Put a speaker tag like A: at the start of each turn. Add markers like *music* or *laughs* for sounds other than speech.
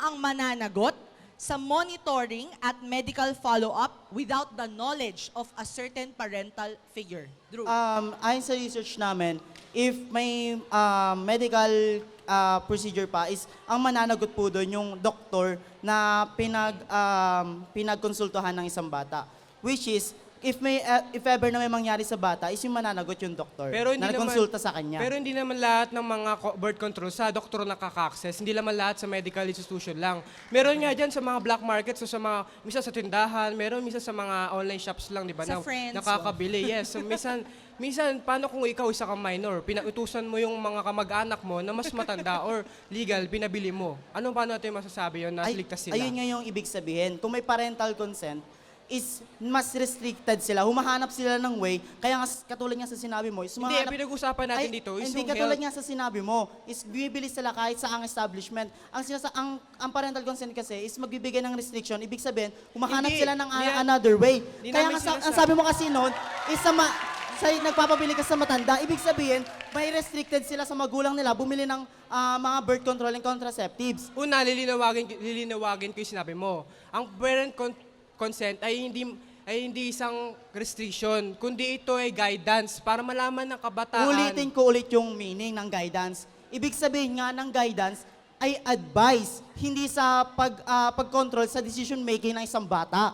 A: ang mananagot sa monitoring at medical follow-up without the knowledge of a certain parental figure? Drew.
B: Um, ayon sa research namin, if may um, medical uh, procedure pa is ang mananagot po doon yung doktor na pinag um, pinagkonsultahan ng isang bata. Which is if may uh, if ever na may mangyari sa bata is yung mananagot yung doktor
C: Pero hindi
B: na
C: naman,
B: nagkonsulta sa kanya.
C: Pero hindi naman lahat ng mga co- birth control sa doktor nakaka-access. Hindi naman lahat sa medical institution lang. Meron nga dyan sa mga black markets o sa mga, misa sa tindahan, meron misa sa mga online shops lang, di ba?
A: Sa
C: na,
A: friends,
C: Nakakabili, *laughs* yes. So, minsan, minsan, paano kung ikaw isa kang minor? Pinautusan mo yung mga kamag-anak mo na mas matanda or legal, pinabili mo. Ano paano natin masasabi yun na
B: Ay-
C: ligtas sila?
B: Ayun nga yung ibig sabihin. Kung may parental consent, is mas restricted sila. Humahanap sila ng way. Kaya nga, katulad nga sa sinabi mo, is
C: Hindi,
B: humahanap-
C: pinag-usapan natin
B: Ay,
C: dito is
B: Hindi,
C: yung
B: katulad
C: health.
B: nga sa sinabi mo, is bibili sila kahit sa ang establishment. Ang, sinasa, ang, ang parental consent kasi is magbibigay ng restriction. Ibig sabihin, humahanap
C: Hindi,
B: sila ng
C: hindi-
B: another way.
C: hindi
B: Kaya
C: namin
B: nga, sa, ang
C: sinasabi-
B: sabi mo kasi noon, is sa, ma, sa nagpapabili ka sa matanda, ibig sabihin, may restricted sila sa magulang nila bumili ng ah, mga birth control and contraceptives.
C: Una, lilinawagin, lilinawagin ko yung sinabi mo. Ang parent con- consent ay hindi ay hindi isang restriction, kundi ito ay guidance para malaman ng kabataan.
B: Ulitin ko ulit yung meaning ng guidance. Ibig sabihin nga ng guidance ay advice, hindi sa pag, ah, pag-control sa decision making ng isang bata.